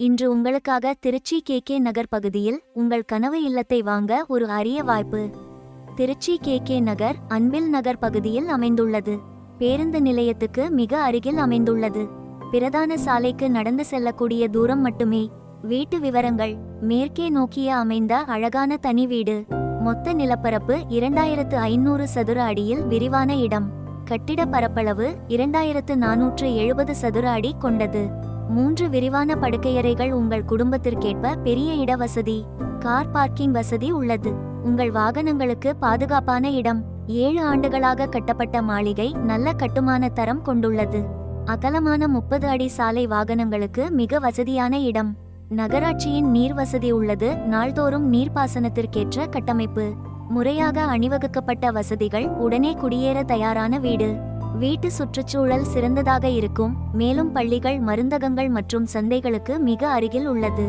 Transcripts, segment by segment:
இன்று உங்களுக்காக Trichy K K நகர் பகுதியில் உங்கள் கனவு இல்லத்தை வாங்க ஒரு அரிய வாய்ப்பு. திருச்சி கே கே நகர் அன்பில் நகர் பகுதியில் அமைந்துள்ளது. பேருந்து நிலையத்துக்கு மிக அருகில் அமைந்துள்ளது. பிரதான சாலைக்கு நடந்து செல்லக்கூடிய தூரம் மட்டுமே. வீட்டு விவரங்கள். மேற்கே நோக்கிய அமைந்த அழகான தனி வீடு. மொத்த நிலப்பரப்பு இரண்டாயிரத்து ஐநூறு சதுர அடியில் விரிவான இடம். கட்டிட பரப்பளவு இரண்டாயிரத்து நானூற்று எழுபது சதுர அடி கொண்டது. மூன்று விரிவான படுக்கையறைகள் உங்கள் குடும்பத்திற்கேற்ப பெரிய இட வசதி கார் பார்க்கிங் வசதி உள்ளது. உங்கள் வாகனங்களுக்கு பாதுகாப்பான இடம். ஏழு ஆண்டுகளாக கட்டப்பட்ட மாளிகை நல்ல கட்டுமான தரம் கொண்டுள்ளது. அகலமான முப்பது அடி சாலை வாகனங்களுக்கு மிக வசதியான இடம். நகராட்சியின் நீர் வசதி உள்ளது. நாள்தோறும் நீர்ப்பாசனத்திற்கேற்ற கட்டமைப்பு. முறையாக அணிவகுக்கப்பட்ட வசதிகள் உடனே குடியேற தயாரான வீடு. வீட்டு சுற்றுச்சூழல் சிறந்ததாக இருக்கும். மேலும் பள்ளிகள் மருந்தகங்கள் மற்றும் சந்தைகளுக்கு மிக அருகில் உள்ளது.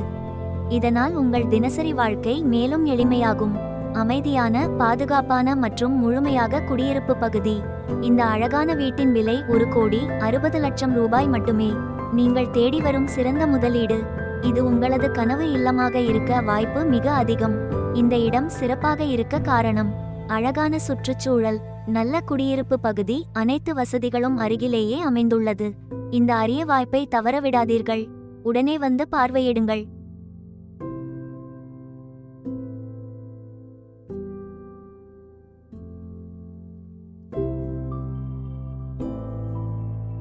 இதனால் உங்கள் தினசரி வாழ்க்கை மேலும் எளிமையாகும். அமைதியான பாதுகாப்பான மற்றும் முழுமையாக குடியிருப்பு பகுதி. இந்த அழகான வீட்டின் விலை ஒரு கோடி அறுபது லட்சம் ரூபாய் மட்டுமே. நீங்கள் தேடி வரும் சிறந்த முதலீடு. இது உங்களது கனவு இல்லமாக இருக்க வாய்ப்பு மிக அதிகம். இந்த இடம் சிறப்பாக இருக்க காரணம். அழகான சுற்றுச்சூழல் நல்ல குடியிருப்பு பகுதி அனைத்து வசதிகளும் அருகிலேயே அமைந்துள்ளது. இந்த அரிய வாய்ப்பை தவறவிடாதீர்கள். உடனே வந்து பார்வையிடுங்கள்.